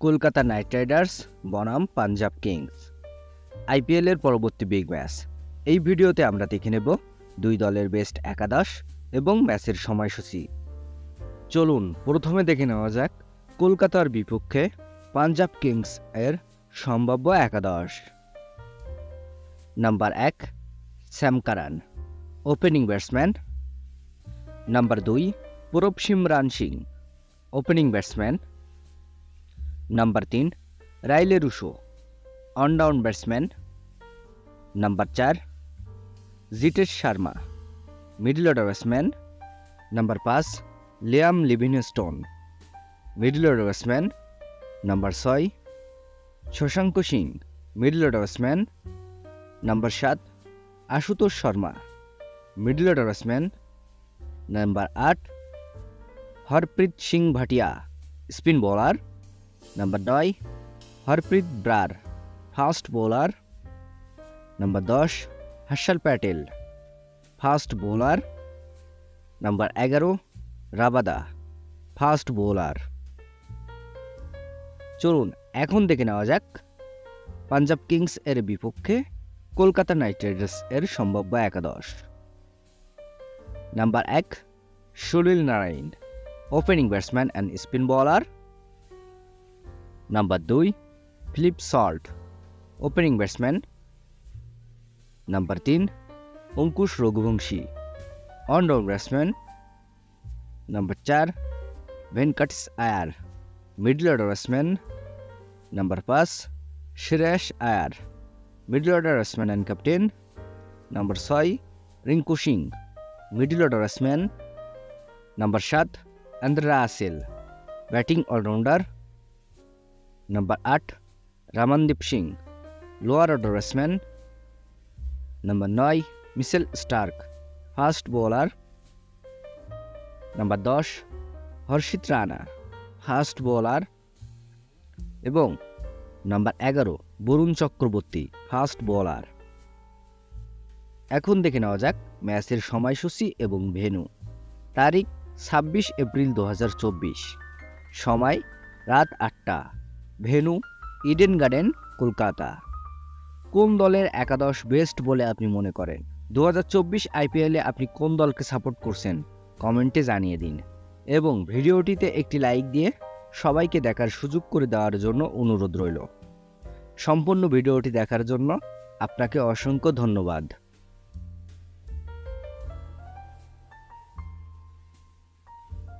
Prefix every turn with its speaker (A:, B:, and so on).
A: Kolkata night Riders, বনাম, Punjab Kings. আইপিএলের পরবর্তী বিগ ম্যাচ এই ভিডিওতে আমরা দেখে নেব দুই দলের বেস্ট একাদশ এবং ম্যাচের সময়সূচি। চলুন, প্রথমে দেখে নেওয়া যাক কলকাতার বিপক্ষে পাঞ্জাব কিংস এর সম্ভাব্য একাদশ। নাম্বার এক, Sam Curran opening batsman number দুই Prabh Simran Singh opening batsman number তিন Rilee Rossouw one down batsman number চার Jitesh Sharma middle order batsman number পাঁচ Liam Livingstone middle order batsman number ছয় Shashank Singh middle order batsman number সাত Ashutosh Sharma middle order batsman number আট Harpreet Singh Bhatia spin bowler number নয় Harpreet Brar fast bowler number দশ Harshal Patel fast bowler number এগারো Rabada fast bowler চলুন, এখন দেখে নেওয়া যাক পাঞ্জাব কিংস এর বিপক্ষে কলকাতা নাইট রাইডার্স এর সম্ভাব্য একাদশ। নাম্বার এক Sunil Narine opening batsman and spin bowler number দুই Philip Salt opening batsman number তিন Angkrish Raghuvanshi allround batsman number চার Venkatesh Iyer middle order batsman number পাঁচ Shreyas Iyer middle order batsman and captain number ছয় Rinku Singh middle order batsman number সাত Andre Russell batting allrounder number আট Ramandeep Singh lower order batsman number নয় Mitchell Starc fast bowler number দশ Harshit Rana fast bowler এবং number এগারো Varun Chakraborty fast bowler এখন দেখে নেওয়া যাক ম্যাচের সময়সূচি এবং ভেন্যু। তারিখ ছাব্বিশ এপ্রিল দু হাজার চব্বিশ। সময় রাত আটটা। Venue Eden garden, Kolkata. কোন দলের একাদশ বেস্ট বলে আপনি মনে করেন? দু হাজার চব্বিশ আইপিএলে আপনি কোন দলকে সাপোর্ট করছেন? কমেন্টে জানিয়ে দিন। এবং ভিডিওটিতে একটি লাইক দিয়ে সবাইকে দেখার সুযোগ করে দেওয়ার জন্য অনুরোধ রইল। সম্পূর্ণ ভিডিওটি দেখার জন্য আপনাকে অসংখ্য ধন্যবাদ।